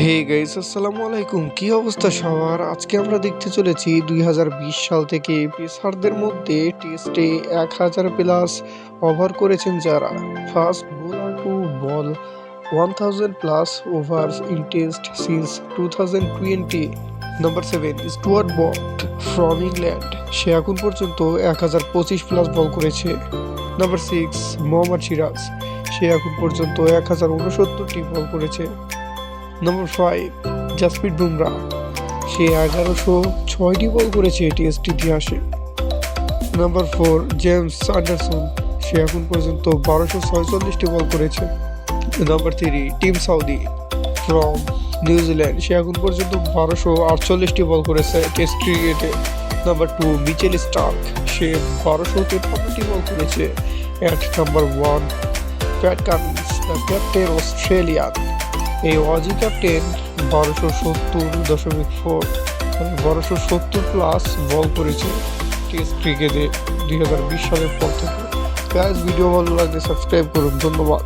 Hey guys আসসালামু আলাইকুম। কি অবস্থা সবার? আজকে আমরা দেখতে চলেছি দুই হাজার বিশ সাল থেকে পেসারদের মধ্যে টেস্টে এক হাজার প্লাস ওভার করেছেন যারা। Fast bowler to bowl one thousand plus overs in Test since two thousand twenty number seven Stuart Broad from England সে এখন পর্যন্ত এক হাজার পঁচিশ প্লাস বল করেছে। নাম্বার সিক্স মোহাম্মদ সিরাজ সে এখন পর্যন্ত এক হাজার উনসত্তরটি বল করেছে। নম্বর ফাইভ জাসপ্রীত বুমরা সে এগারোশো ছয়টি বল করেছে টেস্ট ইতিহাসে। নম্বর ফোর জেমস অ্যান্ডারসন সে এখন পর্যন্ত বারোশো ছয়চল্লিশটি বল করেছে। Number three Tim Southee from New Zealand সে এখন পর্যন্ত বারোশো আটচল্লিশটি বল করেছে টেস্ট ক্রিকেটে নাম্বার টু মিচেল স্টার্ক সে বারোশো তেপান্নটি বল করেছে at number one Pat Cummins the captain Australian এই অজি ক্যাপ্টেন বারোশো সত্তর, দশমিক ফোর বারোশো সত্তর প্লাস বল করেছে টেস্ট ক্রিকেটে দুই হাজার বিশ সালের পর থেকে। প্রায় ভিডিও ভালো লাগলে সাবস্ক্রাইব করুন। ধন্যবাদ।